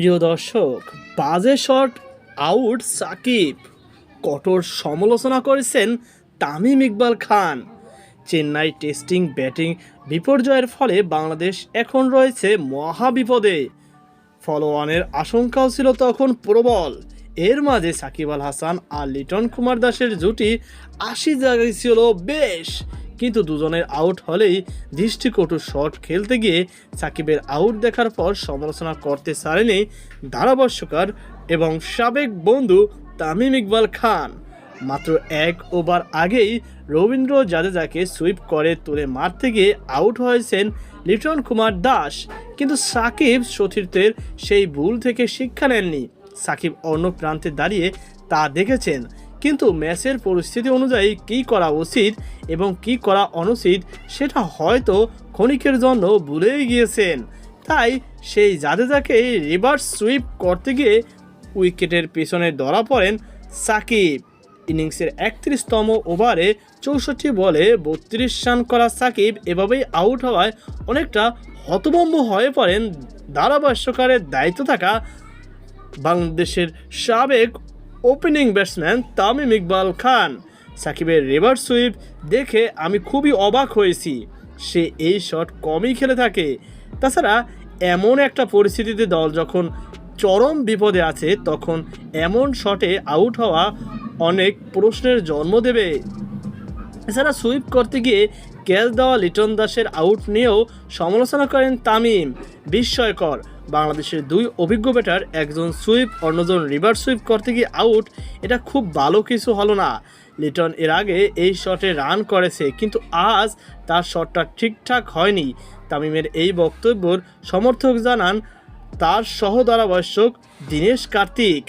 প্রিয় দর্শক, বাজে শট আউট সাকিব। কঠোর সমালোচনা করেছেন তামিম ইকবাল খান। চেন্নাই টেস্টিং ব্যাটিং বিপর্যয়ের ফলে বাংলাদেশ এখন রয়েছে মহা বিপদে ফলোয়ানের আশঙ্কাও ছিল তখন প্রবল। এর মাঝে সাকিব আল হাসান আর লিটন কুমার দাসের জুটি আশি জায়গায় ছিল বেশ। কিন্তু দুজনের আউট হলেই দৃষ্টিকটু শট খেলতে গিয়ে সাকিবের আউট দেখার পর সমালোচনা করতে ছাড়েনি ধারাভাষ্যকার এবং সাবেক বন্ধু তামিম ইকবাল খান। মাত্র এক ওভার আগেই রবীন্দ্র জাদেজাকে সুইপ করে তুলে মারতে গিয়ে আউট হয়েছেন লিটন কুমার দাস। কিন্তু সাকিব সতীর্থের সেই ভুল থেকে শিক্ষা নেননি। সাকিব অন্য প্রান্তে দাঁড়িয়ে তা দেখেছেন। কিন্তু ম্যাচের পরিস্থিতি অনুযায়ী কী করা উচিত এবং কী করা অনুচিত সেটা হয়তো ক্ষণিকের জন্য ভুলেই গিয়েছেন। তাই সেই জাদেজাকে রিভার্স সুইপ করতে গিয়ে উইকেটের পেছনে ধরা পড়েন সাকিব। ইনিংসের একত্রিশতম ওভারে চৌষট্টি বলে বত্রিশ রান করা সাকিব এভাবেই আউট হওয়ায় অনেকটা হতভম্ব হয়ে পড়েন ধারাভাষ্যকারের দায়িত্ব থাকা বাংলাদেশের সাবেক ওপেনিং ব্যাটসম্যান তামিম ইকবাল খান সাকিবের রিভার্স সুইপ দেখে আমি খুবই অবাক হয়েছি। সে এই শট কমই খেলে থাকে। তাছাড়া এমন একটা পরিস্থিতিতে দল যখন চরম বিপদে আছে, তখন এমন শটে আউট হওয়া অনেক প্রশ্নের জন্ম দেবে। এছাড়া সুইপ করতে গিয়ে ক্যাচ দেওয়া লিটন দাসের আউট নিয়েও সমালোচনা করেন তামিম। বিস্ময়কর। বাংলাদেশের দুই অভিজ্ঞ ব্যাটার, একজন সুইপ, অন্যজন রিভার্স সুইপ করতে গিয়ে আউট। এটা খুব ভালো কিছু হলো না। লিটন এর আগে এই শটে রান করেছে, কিন্তু আজ তার শটটা ঠিকঠাক হয়নি। তামিমের এই বক্তব্যর সমর্থক জানান তার সহ ধারাভাষ্যক দীনেশ কার্তিক।